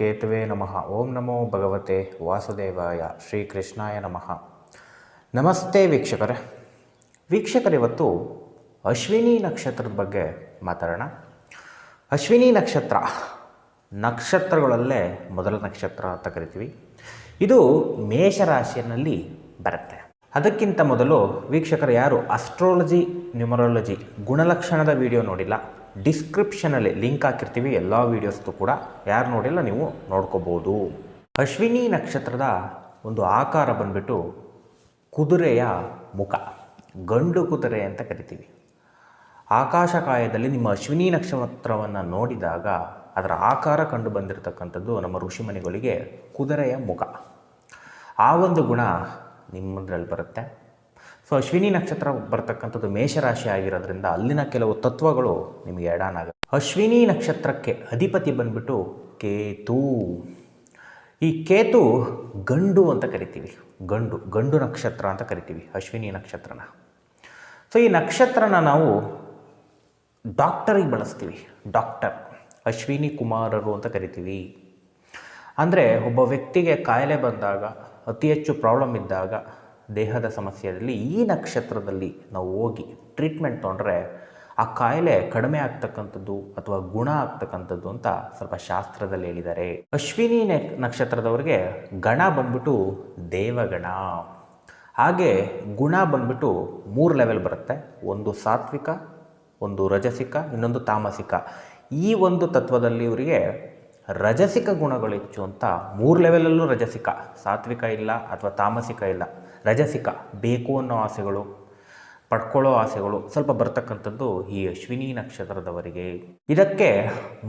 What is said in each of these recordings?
ಕೇತುವೆ ನಮಃ ಓಂ ನಮೋ ಭಗವತೆ ವಾಸುದೇವಾಯ ಶ್ರೀ ಕೃಷ್ಣಾಯ ನಮಃ ನಮಸ್ತೆ ವೀಕ್ಷಕರೇ ವೀಕ್ಷಕರಿವತ್ತು ಅಶ್ವಿನಿ ನಕ್ಷತ್ರದ ಬಗ್ಗೆ ಮಾತಾಡೋಣ ಅಶ್ವಿನಿ ನಕ್ಷತ್ರ ನಕ್ಷತ್ರಗಳಲ್ಲೇ ಮೊದಲ ನಕ್ಷತ್ರ ಅಂತ ಕರಿತೀವಿ ಇದು ಮೇಷರಾಶಿಯಲ್ಲಿ ಬರುತ್ತೆ ಅದಕ್ಕಿಂತ ಮೊದಲು ವೀಕ್ಷಕರು ಯಾರು ಅಸ್ಟ್ರಾಲಜಿ ನ್ಯೂಮರಾಲಜಿ ಗುಣಲಕ್ಷಣದ ವಿಡಿಯೋ ನೋಡಿಲ್ಲ ಡಿಸ್ಕ್ರಿಪ್ಷನಲ್ಲಿ ಲಿಂಕ್ ಹಾಕಿರ್ತೀವಿ. ಎಲ್ಲ ವೀಡಿಯೋಸ್ದು ಕೂಡ ಯಾರು ನೋಡಿಲ್ಲ ನೀವು ನೋಡ್ಕೋಬೋದು. ಅಶ್ವಿನಿ ನಕ್ಷತ್ರದ ಒಂದು ಆಕಾರ ಬಂದ್ಬಿಟ್ಟು ಕುದುರೆಯ ಮುಖ, ಗಂಡು ಕುದುರೆ ಅಂತ ಕರಿತೀವಿ. ಆಕಾಶಕಾಯದಲ್ಲಿ ನಿಮ್ಮ ಅಶ್ವಿನಿ ನಕ್ಷತ್ರವನ್ನು ನೋಡಿದಾಗ ಅದರ ಆಕಾರ ಕಂಡು ಬಂದಿರತಕ್ಕಂಥದ್ದು ನಮ್ಮ ಋಷಿಮನಿಗಳಿಗೆ ಕುದುರೆಯ ಮುಖ. ಆ ಒಂದು ಗುಣ ನಿಮ್ಮದ್ರಲ್ಲಿ ಬರುತ್ತೆ. ಸೊ ಅಶ್ವಿನಿ ನಕ್ಷತ್ರ ಬರ್ತಕ್ಕಂಥದ್ದು ಮೇಷರಾಶಿ ಆಗಿರೋದ್ರಿಂದ ಅಲ್ಲಿನ ಕೆಲವು ತತ್ವಗಳು ನಿಮಗೆ ಎಡಾನಾಗುತ್ತೆ ಅಶ್ವಿನಿ ನಕ್ಷತ್ರಕ್ಕೆ ಅಧಿಪತಿ ಬಂದ್ಬಿಟ್ಟು ಕೇತು. ಈ ಕೇತು ಗಂಡು ಅಂತ ಕರಿತೀವಿ. ಗಂಡು ಗಂಡು ನಕ್ಷತ್ರ ಅಂತ ಕರಿತೀವಿ, ಅಶ್ವಿನಿ ನಕ್ಷತ್ರನ. ಸೊ ಈ ನಕ್ಷತ್ರನ ನಾವು ಡಾಕ್ಟರಿಗೆ ಬಳಸ್ತೀವಿ. ಡಾಕ್ಟರ್ ಅಶ್ವಿನಿ ಕುಮಾರರು ಅಂತ ಕರಿತೀವಿ. ಅಂದರೆ ಒಬ್ಬ ವ್ಯಕ್ತಿಗೆ ಕಾಯಿಲೆ ಬಂದಾಗ, ಅತಿ ಹೆಚ್ಚು ಪ್ರಾಬ್ಲಮ್ ಇದ್ದಾಗ ದೇಹದ ಸಮಸ್ಯೆಯಲ್ಲಿ ಈ ನಕ್ಷತ್ರದಲ್ಲಿ ನಾವು ಹೋಗಿ ಟ್ರೀಟ್ಮೆಂಟ್ ತೊಗೊಂಡ್ರೆ ಆ ಕಾಯಿಲೆ ಕಡಿಮೆ ಆಗ್ತಕ್ಕಂಥದ್ದು ಅಥವಾ ಗುಣ ಆಗ್ತಕ್ಕಂಥದ್ದು ಅಂತ ಸ್ವಲ್ಪ ಶಾಸ್ತ್ರದಲ್ಲಿ ಹೇಳಿದ್ದಾರೆ. ಅಶ್ವಿನಿ ನಕ್ಷತ್ರದವರಿಗೆ ಗಣ ಬಂದ್ಬಿಟ್ಟು ದೇವಗಣ. ಹಾಗೆ ಗುಣ ಬಂದ್ಬಿಟ್ಟು ಮೂರು ಲೆವೆಲ್ ಬರುತ್ತೆ. ಒಂದು ಸಾತ್ವಿಕ, ಒಂದು ರಜಸಿಕ, ಇನ್ನೊಂದು ತಾಮಸಿಕ. ಈ ಒಂದು ತತ್ವದಲ್ಲಿ ಇವರಿಗೆ ರಜಸಿಕ ಗುಣಗಳು ಹೆಚ್ಚು ಅಂತ ಮೂರು ಲೆವೆಲಲ್ಲೂ ರಜಸಿಕ. ಸಾತ್ವಿಕ ಇಲ್ಲ ಅಥವಾ ತಾಮಸಿಕ ಇಲ್ಲ. ರಜಸಿಕ, ಬೇಕು ಅನ್ನೋ ಆಸೆಗಳು, ಪಡ್ಕೊಳ್ಳೋ ಆಸೆಗಳು ಸ್ವಲ್ಪ ಬರ್ತಕ್ಕಂಥದ್ದು ಈ ಅಶ್ವಿನಿ ನಕ್ಷತ್ರದವರಿಗೆ. ಇದಕ್ಕೆ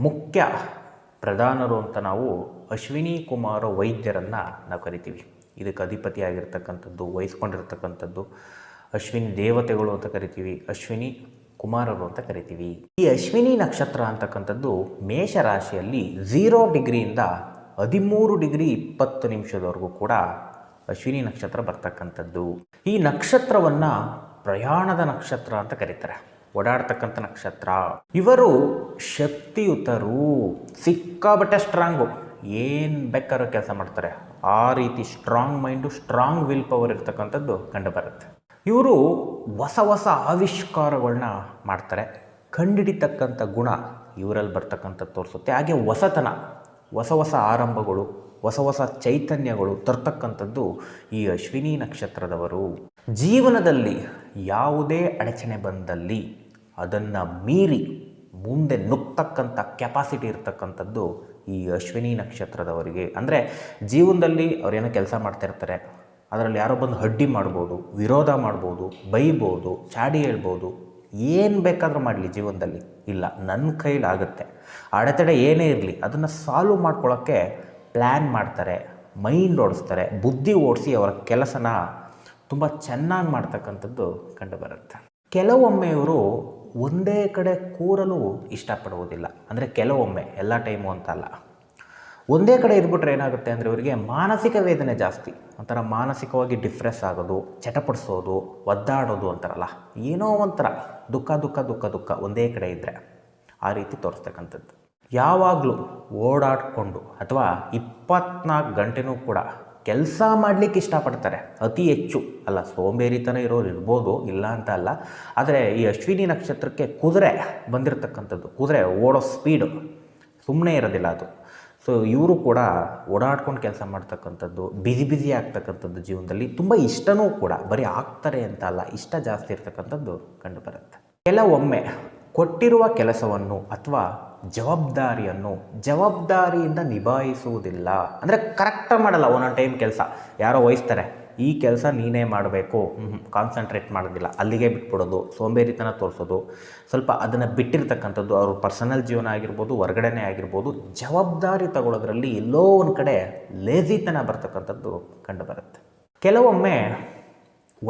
ಮುಖ್ಯ ಪ್ರಧಾನರು ಅಂತ ನಾವು ಅಶ್ವಿನಿ ಕುಮಾರ ವೈದ್ಯರನ್ನು ನಾವು ಕರಿತೀವಿ. ಇದಕ್ಕೆ ಅಧಿಪತಿಯಾಗಿರ್ತಕ್ಕಂಥದ್ದು, ವಹಿಸ್ಕೊಂಡಿರ್ತಕ್ಕಂಥದ್ದು ಅಶ್ವಿನಿ ದೇವತೆಗಳು ಅಂತ ಕರಿತೀವಿ, ಅಶ್ವಿನಿ ಕುಮಾರರು ಅಂತ ಕರಿತೀವಿ. ಈ ಅಶ್ವಿನಿ ನಕ್ಷತ್ರ ಅಂತಕ್ಕಂಥದ್ದು ಮೇಷರಾಶಿಯಲ್ಲಿ ಝೀರೋ ಡಿಗ್ರಿಯಿಂದ ಹದಿಮೂರು ಡಿಗ್ರಿ ಇಪ್ಪತ್ತು ನಿಮಿಷದವರೆಗೂ ಕೂಡ ಅಶ್ವಿನಿ ನಕ್ಷತ್ರ ಬರ್ತಕ್ಕಂಥದ್ದು. ಈ ನಕ್ಷತ್ರವನ್ನು ಪ್ರಯಾಣದ ನಕ್ಷತ್ರ ಅಂತ ಕರೀತಾರೆ. ಓಡಾಡ್ತಕ್ಕಂಥ ನಕ್ಷತ್ರ. ಇವರು ಶಕ್ತಿಯುತರು. ಸಿಕ್ಕಾಬಟ್ಟೆ ಸ್ಟ್ರಾಂಗು ಏನು ಬೇಕಾದ್ರೂ ಕೆಲಸ ಮಾಡ್ತಾರೆ. ಆ ರೀತಿ strong mind strong will power ಇರ್ತಕ್ಕಂಥದ್ದು ಕಂಡುಬರುತ್ತೆ. ಇವರು ಹೊಸ ಹೊಸ ಆವಿಷ್ಕಾರಗಳನ್ನ ಮಾಡ್ತಾರೆ. ಕಂಡಿಡಿತಕ್ಕಂಥ ಗುಣ ಇವರಲ್ಲಿ ಬರ್ತಕ್ಕಂಥದ್ದು ತೋರಿಸುತ್ತೆ. ಹಾಗೆ ಹೊಸತನ. ಹೊಸ ಹೊಸ ಆರಂಭಗಳು, ಹೊಸ ಹೊಸ ಚೈತನ್ಯಗಳು ತರ್ತಕ್ಕಂಥದ್ದು ಈ ಅಶ್ವಿನಿ ನಕ್ಷತ್ರದವರು. ಜೀವನದಲ್ಲಿ ಯಾವುದೇ ಅಡಚಣೆ ಬಂದಲ್ಲಿ ಅದನ್ನು ಮೀರಿ ಮುಂದೆ ನುಗ್ತಕ್ಕಂಥ ಕೆಪಾಸಿಟಿ ಇರ್ತಕ್ಕಂಥದ್ದು ಈ ಅಶ್ವಿನಿ ನಕ್ಷತ್ರದವರಿಗೆ. ಅಂದರೆ ಜೀವನದಲ್ಲಿ ಅವರೇನೋ ಕೆಲಸ ಮಾಡ್ತಾ ಇರ್ತಾರೆ ಅದರಲ್ಲಿ ಯಾರೋ ಬಂದು ಅಡ್ಡಿ ಮಾಡ್ಬೋದು, ವಿರೋಧ ಮಾಡ್ಬೋದು, ಬೈಬೋದು, ಚಾಡಿ ಹೇಳ್ಬೋದು ಏನು ಬೇಕಾದರೂ ಮಾಡಲಿ ಜೀವನದಲ್ಲಿ. ಇಲ್ಲ ನನ್ನ ಕೈಲಾಗುತ್ತೆ ಅಡೆತಡೆ ಏನೇ ಇರಲಿ, ಅದನ್ನು ಸಾಲ್ವ್ ಮಾಡ್ಕೊಳ್ಳೋಕ್ಕೆ ಪ್ಲ್ಯಾನ್ ಮಾಡ್ತಾರೆ ಮೈಂಡ್ ಓಡಿಸ್ತಾರೆ, ಬುದ್ಧಿ ಓಡಿಸಿ ಅವರ ಕೆಲಸನ ತುಂಬ ಚೆನ್ನಾಗಿ ಮಾಡ್ತಕ್ಕಂಥದ್ದು ಕಂಡುಬರುತ್ತೆ. ಕೆಲವೊಮ್ಮೆ ಇವರು ಒಂದೇ ಕಡೆ ಕೂರಲು ಇಷ್ಟಪಡುವುದಿಲ್ಲ. ಅಂದರೆ ಕೆಲವೊಮ್ಮೆ, ಎಲ್ಲ ಟೈಮು ಅಂತಲ್ಲ ಒಂದೇ ಕಡೆ ಇದ್ಬಿಟ್ರೆ ಏನಾಗುತ್ತೆ ಅಂದರೆ ಇವರಿಗೆ ಮಾನಸಿಕ ವೇದನೆ ಜಾಸ್ತಿ. ಒಂಥರ ಮಾನಸಿಕವಾಗಿ ಡಿಫ್ರೆಸ್ ಆಗೋದು, ಚಟಪಡಿಸೋದು, ಒದ್ದಾಡೋದು ಅಂತಾರಲ್ಲ, ಏನೋ ಒಂಥರ ದುಃಖ ದುಃಖ ದುಃಖ ದುಃಖ ಒಂದೇ ಕಡೆ ಇದ್ದರೆ ಆ ರೀತಿ ತೋರಿಸ್ತಕ್ಕಂಥದ್ದು. ಯಾವಾಗಲೂ ಓಡಾಡಿಕೊಂಡು ಅಥವಾ ಇಪ್ಪತ್ನಾಲ್ಕು ಗಂಟೆನೂ ಕೂಡ ಕೆಲಸ ಮಾಡಲಿಕ್ಕೆ ಇಷ್ಟಪಡ್ತಾರೆ. ಅತಿ ಹೆಚ್ಚು. ಅಲ್ಲ ಸೋಂಬೇರಿತನ ಇರೋರು ಇರ್ಬೋದು, ಇಲ್ಲ ಅಂತ ಅಲ್ಲ. ಆದರೆ ಈ ಅಶ್ವಿನಿ ನಕ್ಷತ್ರಕ್ಕೆ ಕುದುರೆ ಬಂದಿರತಕ್ಕಂಥದ್ದು. ಕುದುರೆ ಓಡೋ ಸ್ಪೀಡು ಸುಮ್ಮನೆ ಇರೋದಿಲ್ಲ ಅದು. ಸೊ ಇವರು ಕೂಡ ಓಡಾಡ್ಕೊಂಡು ಕೆಲಸ ಮಾಡ್ತಕ್ಕಂಥದ್ದು ಬಿಸಿ ಬಿಸಿ ಆಗ್ತಕ್ಕಂಥದ್ದು ಜೀವನದಲ್ಲಿ ತುಂಬ ಇಷ್ಟನೂ ಕೂಡ, ಬರೀ ಆಗ್ತಾರೆ ಅಂತ ಅಲ್ಲ, ಇಷ್ಟ ಜಾಸ್ತಿ ಇರ್ತಕ್ಕಂಥದ್ದು ಕಂಡುಬರುತ್ತೆ. ಕೆಲವೊಮ್ಮೆ ಕೊಟ್ಟಿರುವ ಕೆಲಸವನ್ನು ಅಥವಾ ಜವಾಬ್ದಾರಿಯನ್ನು ಜವಾಬ್ದಾರಿಯಿಂದ ನಿಭಾಯಿಸುವುದಿಲ್ಲ. ಅಂದರೆ ಕರೆಕ್ಟಾಗಿ ಮಾಡಲ್ಲ, ಒಂದೊಂದು ಟೈಮ್ ಕೆಲಸ. ಯಾರೋ ವಹಿಸ್ತಾರೆ ಈ ಕೆಲಸ ನೀನೇ ಮಾಡಬೇಕು. ಕಾನ್ಸಂಟ್ರೇಟ್ ಮಾಡೋದಿಲ್ಲ. ಅಲ್ಲಿಗೆ ಬಿಟ್ಬಿಡೋದು, ಸೋಂಬೇರಿತನ ತೋರಿಸೋದು, ಸ್ವಲ್ಪ ಅದನ್ನು ಬಿಟ್ಟಿರ್ತಕ್ಕಂಥದ್ದು ಅವ್ರ ಪರ್ಸನಲ್ ಜೀವನ ಆಗಿರ್ಬೋದು, ಹೊರಗಡೆನೇ ಆಗಿರ್ಬೋದು, ಜವಾಬ್ದಾರಿ ತಗೊಳ್ಳೋದ್ರಲ್ಲಿ ಎಲ್ಲೋ ಒಂದು ಕಡೆ ಲೇಜಿತನ ಬರ್ತಕ್ಕಂಥದ್ದು ಕಂಡುಬರುತ್ತೆ. ಕೆಲವೊಮ್ಮೆ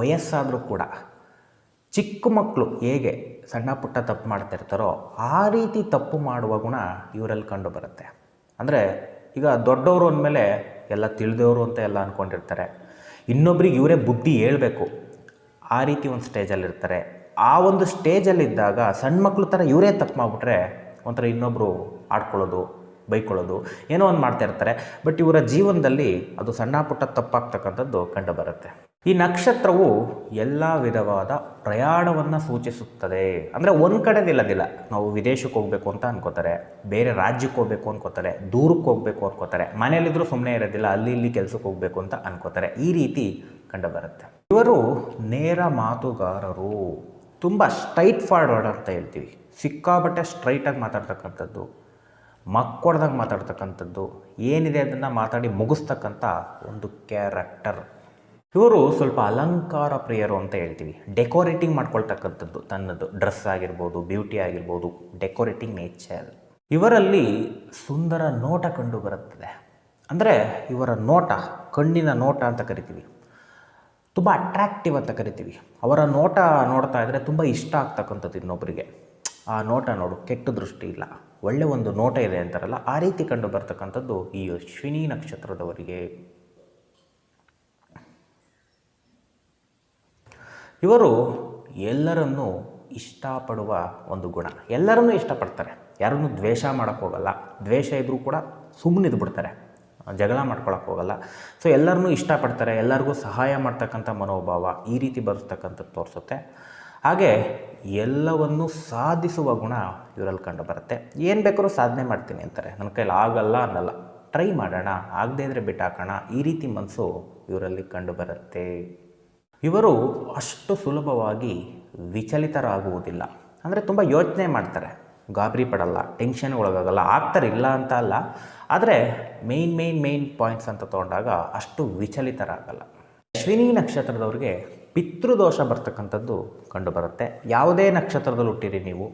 ವಯಸ್ಸಾದರೂ ಕೂಡ ಚಿಕ್ಕ ಮಕ್ಕಳು ಹೇಗೆ ಸಣ್ಣ ಪುಟ್ಟ ತಪ್ಪು ಮಾಡ್ತಾ ಇರ್ತಾರೋ ಆ ರೀತಿ ತಪ್ಪು ಮಾಡುವ ಗುಣ ಇವರಲ್ಲಿ ಕಂಡುಬರುತ್ತೆ. ಅಂದರೆ ಈಗ ದೊಡ್ಡವರು ಅಂದಮೇಲೆ ಎಲ್ಲ ತಿಳಿದವರು ಅಂತ ಎಲ್ಲ ಅಂದ್ಕೊಂಡಿರ್ತಾರೆ ಇನ್ನೊಬ್ರಿಗೆ ಇವರೇ ಬುದ್ಧಿ ಹೇಳಬೇಕು. ಆ ರೀತಿ ಒಂದು ಸ್ಟೇಜಲ್ಲಿರ್ತಾರೆ ಆ ಒಂದು ಸ್ಟೇಜಲ್ಲಿದ್ದಾಗ ಸಣ್ಣ ಮಕ್ಕಳು ಥರ ಇವರೇ ತಪ್ಪು ಮಾಡಿಬಿಟ್ರೆ ಒಂಥರ ಇನ್ನೊಬ್ಬರು ಆಡ್ಕೊಳ್ಳೋದು, ಬೈಕೊಳ್ಳೋದು, ಏನೋ ಒಂದು ಮಾಡ್ತಾ ಇರ್ತಾರೆ. ಬಟ್ ಇವರ ಜೀವನದಲ್ಲಿ ಅದು ಸಣ್ಣ ಪುಟ್ಟ ತಪ್ಪಾಗ್ತಕ್ಕಂಥದ್ದು ಕಂಡು ಬರುತ್ತೆ. ಈ ನಕ್ಷತ್ರವು ಎಲ್ಲ ವಿಧವಾದ ಪ್ರಯಾಣವನ್ನು ಸೂಚಿಸುತ್ತದೆ. ಅಂದರೆ ಒಂದು ಕಡೆ ನಿಲ್ಲದಿಲ್ಲ ನಾವು ವಿದೇಶಕ್ಕೆ ಹೋಗಬೇಕು ಅಂತ ಅನ್ಕೋತಾರೆ. ಬೇರೆ ರಾಜ್ಯಕ್ಕೆ ಹೋಗಬೇಕು ಅನ್ಕೋತಾರೆ. ದೂರಕ್ಕೆ ಹೋಗಬೇಕು ಅನ್ಕೋತಾರೆ. ಮನೆಯಲ್ಲಿದ್ದರೂ ಸುಮ್ಮನೆ ಇರೋದಿಲ್ಲ. ಅಲ್ಲಿ ಇಲ್ಲಿ ಕೆಲಸಕ್ಕೆ ಹೋಗಬೇಕು ಅಂತ ಅನ್ಕೋತಾರೆ. ಈ ರೀತಿ ಕಂಡುಬರುತ್ತೆ. ಇವರು ನೇರ ಮಾತುಗಾರರು. ತುಂಬ ಸ್ಟ್ರೈಟ್ ಫಾರ್ವರ್ಡ್ ಅಂತ ಹೇಳ್ತೀವಿ. ಸಿಕ್ಕಾಬಟ್ಟೆ ಸ್ಟ್ರೈಟಾಗಿ ಮಾತಾಡ್ತಕ್ಕಂಥದ್ದು. ಮಕ್ಕೊಡ್ದಂಗೆ ಮಾತಾಡ್ತಕ್ಕಂಥದ್ದು. ಏನಿದೆ ಅದನ್ನು ಮಾತಾಡಿ ಮುಗಿಸ್ತಕ್ಕಂಥ ಒಂದು ಕ್ಯಾರೆಕ್ಟರ್ ಇವರು ಸ್ವಲ್ಪ ಅಲಂಕಾರ ಪ್ರಿಯರು ಅಂತ ಹೇಳ್ತೀವಿ. ಡೆಕೋರೇಟಿಂಗ್ ಮಾಡ್ಕೊಳ್ತಕ್ಕಂಥದ್ದು, ತನ್ನದು. ಡ್ರೆಸ್ ಆಗಿರ್ಬೋದು ಬ್ಯೂಟಿ ಆಗಿರ್ಬೋದು ಡೆಕೋರೇಟಿಂಗ್ ನೇಚರ್ ಇವರಲ್ಲಿ ಸುಂದರ ನೋಟ ಕಂಡು ಬರುತ್ತದೆ. ಅಂದರೆ ಇವರ ನೋಟ, ಕಣ್ಣಿನ ನೋಟ ಅಂತ ಕರಿತೀವಿ. ತುಂಬ ಅಟ್ರಾಕ್ಟಿವ್ ಅಂತ ಕರಿತೀವಿ. ಅವರ ನೋಟ ನೋಡ್ತಾ ಇದ್ದರೆ ತುಂಬ ಇಷ್ಟ ಆಗ್ತಕ್ಕಂಥದ್ದು ಇನ್ನೊಬ್ಬರಿಗೆ ಆ ನೋಟ ನೋಡು, ಕೆಟ್ಟ ದೃಷ್ಟಿ ಇಲ್ಲ. ಒಳ್ಳೆ ಒಂದು ನೋಟ ಇದೆ ಅಂತಾರಲ್ಲ, ಆ ರೀತಿ ಕಂಡು ಬರ್ತಕ್ಕಂಥದ್ದು ಈ ಅಶ್ವಿನಿ ನಕ್ಷತ್ರದವರಿಗೆ. ಇವರು ಎಲ್ಲರನ್ನೂ ಇಷ್ಟಪಡುವ ಒಂದು ಗುಣ. ಎಲ್ಲರನ್ನೂ ಇಷ್ಟಪಡ್ತಾರೆ. ಯಾರನ್ನು ದ್ವೇಷ ಮಾಡೋಕ್ಕೋಗಲ್ಲ ದ್ವೇಷ ಇದ್ದರೂ ಕೂಡ ಸುಮ್ಮನಿದ್ದು ಬಿಡ್ತಾರೆ ಜಗಳ ಮಾಡ್ಕೊಳಕ್ಕೆ ಹೋಗಲ್ಲ. ಸೊ ಎಲ್ಲರನ್ನೂ ಇಷ್ಟಪಡ್ತಾರೆ. ಎಲ್ಲರಿಗೂ ಸಹಾಯ ಮಾಡ್ತಕ್ಕಂಥ ಮನೋಭಾವ ಈ ರೀತಿ ಬರ್ತಕ್ಕಂಥದ್ದು ತೋರಿಸುತ್ತೆ. ಹಾಗೆ ಎಲ್ಲವನ್ನು ಸಾಧಿಸುವ ಗುಣ ಇವರಲ್ಲಿ ಕಂಡು ಬರುತ್ತೆ. ಏನು ಬೇಕಾದ್ರೂ ಸಾಧನೆ ಮಾಡ್ತೀನಿ ಅಂತಾರೆ. ನನ್ನ ಕೈಲಿ ಆಗಲ್ಲ ಅನ್ನಲ್ಲ. ಟ್ರೈ ಮಾಡೋಣ. ಆಗದೇ ಇದ್ದರೆ ಬಿಟ್ಟಾಕೋಣ. ಈ ರೀತಿ ಮನಸ್ಸು ಇವರಲ್ಲಿ ಕಂಡು ಬರುತ್ತೆ. ಇವರು ಅಷ್ಟು ಸುಲಭವಾಗಿ ವಿಚಲಿತರಾಗುವುದಿಲ್ಲ. ಅಂದರೆ ತುಂಬ ಯೋಚನೆ ಮಾಡ್ತಾರೆ. ಗಾಬರಿ ಪಡಲ್ಲ, ಟೆನ್ಷನ್ ಒಳಗಾಗಲ್ಲ, ಆಗ್ತಾರೆ ಇಲ್ಲ ಅಂತ ಅಲ್ಲ. ಆದರೆ ಮೇಯ್ನ್ ಮೇಯ್ನ್ ಮೇಯ್ನ್ ಪಾಯಿಂಟ್ಸ್ ಅಂತ ತೊಗೊಂಡಾಗ ಅಷ್ಟು ವಿಚಲಿತರಾಗಲ್ಲ. ಅಶ್ವಿನಿ ನಕ್ಷತ್ರದವ್ರಿಗೆ ಪಿತೃದೋಷ ಬರ್ತಕ್ಕಂಥದ್ದು ಕಂಡುಬರುತ್ತೆ. ಯಾವುದೇ ನಕ್ಷತ್ರದಲ್ಲಿ ಹುಟ್ಟಿರಿ ನೀವು.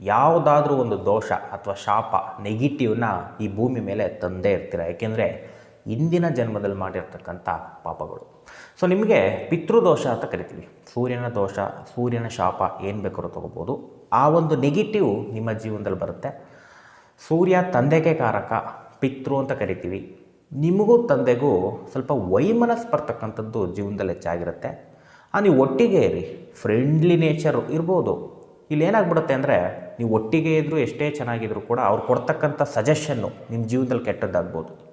ಯಾವುದಾದ್ರೂ ಒಂದು ದೋಷ ಅಥವಾ ಶಾಪ ನೆಗೆಟಿವ್ನ ಈ ಭೂಮಿ ಮೇಲೆ ತಂದೇ ಇರ್ತೀರ. ಏಕೆಂದರೆ ಇಂದಿನ ಜನ್ಮದಲ್ಲಿ ಮಾಡಿರ್ತಕ್ಕಂಥ ಪಾಪಗಳು. ಸೊ ನಿಮಗೆ ಪಿತೃದೋಷ ಅಂತ ಕರಿತೀವಿ. ಸೂರ್ಯನ ದೋಷ, ಸೂರ್ಯನ ಶಾಪ ಏನು ಬೇಕಾದ್ರೂ ತೊಗೋಬೋದು. ಆ ಒಂದು ನೆಗೆಟಿವ್ ನಿಮ್ಮ ಜೀವನದಲ್ಲಿ ಬರುತ್ತೆ. ಸೂರ್ಯ ತಂದೆಗೆ ಕಾರಕ, ಪಿತೃ ಅಂತ ಕರಿತೀವಿ. ನಿಮಗೂ ತಂದೆಗೂ ಸ್ವಲ್ಪ ವೈಮನಸ್ ಬರ್ತಕ್ಕಂಥದ್ದು ಜೀವನದಲ್ಲಿ ಹೆಚ್ಚಾಗಿರುತ್ತೆ. ಆ, ನೀವು ಒಟ್ಟಿಗೆ ಇರಿ. ಫ್ರೆಂಡ್ಲಿ ನೇಚರು ಇರ್ಬೋದು. ಇಲ್ಲಿ ಏನಾಗ್ಬಿಡುತ್ತೆ ಅಂದರೆ, ನೀವು ಒಟ್ಟಿಗೆ ಇದ್ದರೂ ಎಷ್ಟೇ ಚೆನ್ನಾಗಿದ್ರು ಕೂಡ ಅವ್ರು ಕೊಡ್ತಕ್ಕಂಥ ಸಜೆಷನ್ನು ನಿಮ್ಮ ಜೀವನದಲ್ಲಿ ಕೆಟ್ಟದ್ದಾಗ್ಬೋದು.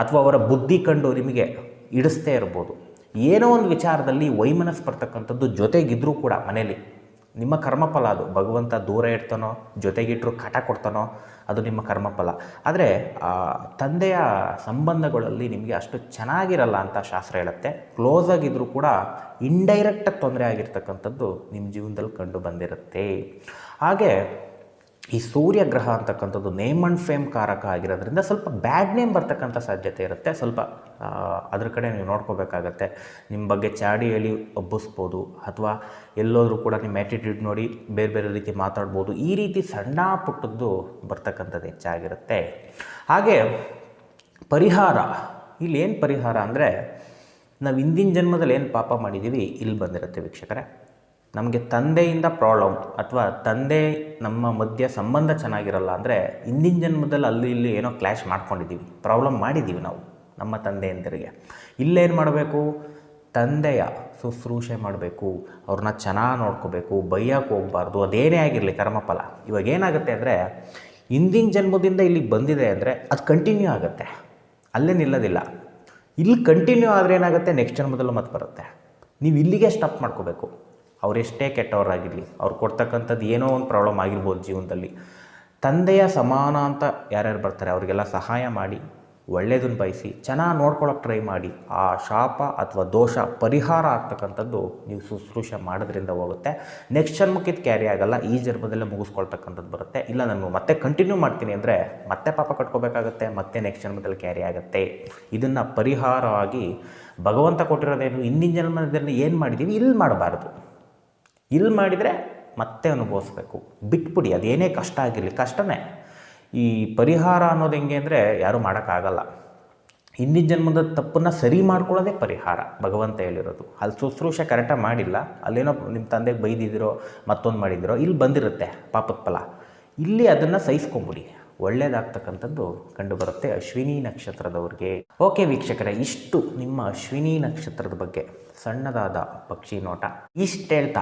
ಅಥವಾ ಅವರ ಬುದ್ಧಿ ಕಂಡು ನಿಮಗೆ ಇಡಿಸ್ತೇ ಇರ್ಬೋದು. ಏನೋ ಒಂದು ವಿಚಾರದಲ್ಲಿ ವೈಮನಸ್ ಬರ್ತಕ್ಕಂಥದ್ದು ಜೊತೆಗಿದ್ರೂ ಕೂಡ ಮನೇಲಿ ನಿಮ್ಮ ಕರ್ಮಫಲ ಅದು. ಭಗವಂತ ದೂರ ಇಡ್ತಾನೋ ಜೊತೆಗಿಟ್ಟರು ಕಟ ಕೊಡ್ತಾನೋ, ಅದು ನಿಮ್ಮ ಕರ್ಮಫಲ. ಆದರೆ ತಂದೆಯ ಸಂಬಂಧಗಳಲ್ಲಿ ನಿಮಗೆ ಅಷ್ಟು ಚೆನ್ನಾಗಿರಲ್ಲ ಅಂತ ಶಾಸ್ತ್ರ ಹೇಳುತ್ತೆ. ಕ್ಲೋಸ್ ಆಗಿದ್ದರೂ ಕೂಡ ಇಂಡೈರೆಕ್ಟಾಗಿ ತೊಂದರೆ ಆಗಿರ್ತಕ್ಕಂಥದ್ದು ನಿಮ್ಮ ಜೀವನದಲ್ಲಿ ಕಂಡು ಬಂದಿರುತ್ತೆ. ಹಾಗೆ ಈ ಸೂರ್ಯ ಗ್ರಹ ಅಂತಕ್ಕಂಥದ್ದು ನೇಮ್ ಆ್ಯಂಡ್ ಫೇಮ್ ಕಾರಕ ಆಗಿರೋದ್ರಿಂದ ಸ್ವಲ್ಪ ಬ್ಯಾಡ್ ನೇಮ್ ಬರ್ತಕ್ಕಂಥ ಸಾಧ್ಯತೆ ಇರುತ್ತೆ. ಸ್ವಲ್ಪ ಅದ್ರ ಕಡೆ ನೀವು ನೋಡ್ಕೋಬೇಕಾಗತ್ತೆ. ನಿಮ್ಮ ಬಗ್ಗೆ ಚಾಡಿ ಹೇಳಿ ಒಬ್ಬಿಸ್ಬೋದು ಅಥವಾ ಎಲ್ಲೋದ್ರೂ ಕೂಡ ನಿಮ್ಮ ಆ್ಯಟಿಟ್ಯೂಡ್ ನೋಡಿ ಬೇರೆ ಬೇರೆ ರೀತಿ ಮಾತಾಡ್ಬೋದು. ಈ ರೀತಿ ಸಣ್ಣ ಪುಟ್ಟದ್ದು ಬರ್ತಕ್ಕಂಥದ್ದು ಹೆಚ್ಚಾಗಿರುತ್ತೆ. ಹಾಗೆ ಪರಿಹಾರ ಇಲ್ಲಿ ಏನು ಪರಿಹಾರ ಅಂದರೆ ನಾವು ಹಿಂದಿನ ಜನ್ಮದಲ್ಲಿ ಏನು ಪಾಪ ಮಾಡಿದ್ದೀವಿ ಇಲ್ಲಿ ಬಂದಿರುತ್ತೆ ವೀಕ್ಷಕರೇ. ನಮಗೆ ತಂದೆಯಿಂದ ಪ್ರಾಬ್ಲಮ್ ಅಥವಾ ತಂದೆ ನಮ್ಮ ಮಧ್ಯ ಸಂಬಂಧ ಚೆನ್ನಾಗಿರಲ್ಲ ಅಂದರೆ ಹಿಂದಿನ ಜನ್ಮದಲ್ಲಿ ಅಲ್ಲಿ ಇಲ್ಲಿ ಏನೋ ಕ್ಲ್ಯಾಶ್ ಮಾಡ್ಕೊಂಡಿದ್ದೀವಿ ಪ್ರಾಬ್ಲಮ್ ಮಾಡಿದ್ದೀವಿ ನಾವು ನಮ್ಮ ತಂದೆಯಂದರಿಗೆ. ಇಲ್ಲೇನು ಮಾಡಬೇಕು? ತಂದೆಯ ಶುಶ್ರೂಷೆ ಮಾಡಬೇಕು, ಅವ್ರನ್ನ ಚೆನ್ನಾಗಿ ನೋಡ್ಕೋಬೇಕು ಬೈಯಕ್ಕೆ ಹೋಗ್ಬಾರ್ದು, ಅದೇನೇ ಆಗಿರಲಿ ಕರ್ಮಫಲ. ಇವಾಗ ಏನಾಗುತ್ತೆ ಅಂದರೆ ಹಿಂದಿನ ಜನ್ಮದಿಂದ ಇಲ್ಲಿಗೆ ಬಂದಿದೆ ಅಂದರೆ ಅದು ಕಂಟಿನ್ಯೂ ಆಗುತ್ತೆ. ಅಲ್ಲೇ ನಿಲ್ಲೋದಿಲ್ಲ. ಇಲ್ಲಿ ಕಂಟಿನ್ಯೂ ಆದರೆ ಏನಾಗುತ್ತೆ? ನೆಕ್ಸ್ಟ್ ಜನ್ಮದಲ್ಲೂ ಮತ್ತೆ ಬರುತ್ತೆ. ನೀವು ಇಲ್ಲಿಗೆ ಸ್ಟಾಪ್ ಮಾಡ್ಕೋಬೇಕು. ಅವರೆಷ್ಟೇ ಕೆಟ್ಟವರಾಗಿರಲಿ, ಅವ್ರು ಕೊಡ್ತಕ್ಕಂಥದ್ದು ಏನೋ ಒಂದು ಪ್ರಾಬ್ಲಮ್ ಆಗಿರ್ಬೋದು ಜೀವನದಲ್ಲಿ. ತಂದೆಯ ಸಮಾನ ಅಂತ ಯಾರ್ಯಾರು ಬರ್ತಾರೆ, ಅವರಿಗೆಲ್ಲ ಸಹಾಯ ಮಾಡಿ ಒಳ್ಳೆಯದನ್ನು ಬಯಸಿ, ಚೆನ್ನಾಗಿ ನೋಡ್ಕೊಳಕ್ಕೆ ಟ್ರೈ ಮಾಡಿ, ಆ ಶಾಪ ಅಥವಾ ದೋಷ ಪರಿಹಾರ ಆಗ್ತಕ್ಕಂಥದ್ದು ನೀವು ಶುಶ್ರೂಷ ಮಾಡೋದ್ರಿಂದ ಹೋಗುತ್ತೆ. ನೆಕ್ಸ್ಟ್ ಜನ್ಮಕ್ಕೆ ಇದು ಕ್ಯಾರಿ ಆಗಲ್ಲ, ಈ ಜನ್ಮದಲ್ಲೇ ಮುಗಿಸ್ಕೊಳ್ತಕ್ಕಂಥದ್ದು ಬರುತ್ತೆ. ಇಲ್ಲ, ನಾನು ಮತ್ತೆ ಕಂಟಿನ್ಯೂ ಮಾಡ್ತೀನಿ ಅಂದರೆ ಮತ್ತೆ ಪಾಪ ಕಟ್ಕೋಬೇಕಾಗತ್ತೆ, ಮತ್ತೆ ನೆಕ್ಸ್ಟ್ ಜನ್ಮದಲ್ಲಿ ಕ್ಯಾರಿ ಆಗುತ್ತೆ. ಇದನ್ನು ಪರಿಹಾರವಾಗಿ ಭಗವಂತ ಕೊಟ್ಟಿರೋದೇನು, ಹಿಂದಿನ ಜನ್ಮದಲ್ಲಿ ಏನು ಮಾಡಿದ್ದೀವಿ ಇಲ್ಲಿ ಮಾಡಬಾರ್ದು. ಇಲ್ಲಿ ಮಾಡಿದರೆ ಮತ್ತೆ ಅನುಭವಿಸ್ಬೇಕು. ಬಿಟ್ಬಿಡಿ ಅದೇನೇ ಕಷ್ಟ ಆಗಿರಲಿ. ಕಷ್ಟನೇ. ಈ ಪರಿಹಾರ ಅನ್ನೋದು ಹೆಂಗೆ ಅಂದರೆ ಯಾರೂ ಮಾಡೋಕ್ಕಾಗಲ್ಲ. ಹಿಂದಿನ ಜನ್ಮದ ತಪ್ಪನ್ನು ಸರಿ ಮಾಡ್ಕೊಳ್ಳೋದೇ ಪರಿಹಾರ, ಭಗವಂತ ಹೇಳಿರೋದು. ಅಲ್ಲಿ ಶುಶ್ರೂಷೆ ಕರೆಕ್ಟಾಗಿ ಮಾಡಿಲ್ಲ. ಅಲ್ಲೇನೋ ನಿಮ್ಮ ತಂದೆಗೆ ಬೈದಿದ್ದೀರೋ, ಮತ್ತೊಂದು ಮಾಡಿದಿರೋ ಇಲ್ಲಿ ಬಂದಿರುತ್ತೆ ಪಾಪದ ಫಲ. ಇಲ್ಲಿ ಅದನ್ನು ಸಹಿಸ್ಕೊಂಬಿಡಿ. ಒಳ್ಳೆಯದಾಗ್ತಕ್ಕಂಥದ್ದು ಕಂಡುಬರುತ್ತೆ ಅಶ್ವಿನಿ ನಕ್ಷತ್ರದವ್ರಿಗೆ. ಓಕೆ ವೀಕ್ಷಕರೇ, ಇಷ್ಟು ನಿಮ್ಮ ಅಶ್ವಿನಿ ನಕ್ಷತ್ರದ ಬಗ್ಗೆ, ಸಣ್ಣದಾದ ಪಕ್ಷಿ ನೋಟ. ಇಷ್ಟು ಹೇಳ್ತಾ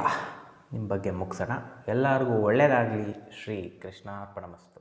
ನಿಮ್ಮ ಬಗ್ಗೆ ಮುಗಿಸೋಣ. ಎಲ್ಲರಿಗೂ ಒಳ್ಳೆಯದಾಗಲಿ ಶ್ರೀ ಕೃಷ್ಣಾರ್ಪಣಮಸ್ತು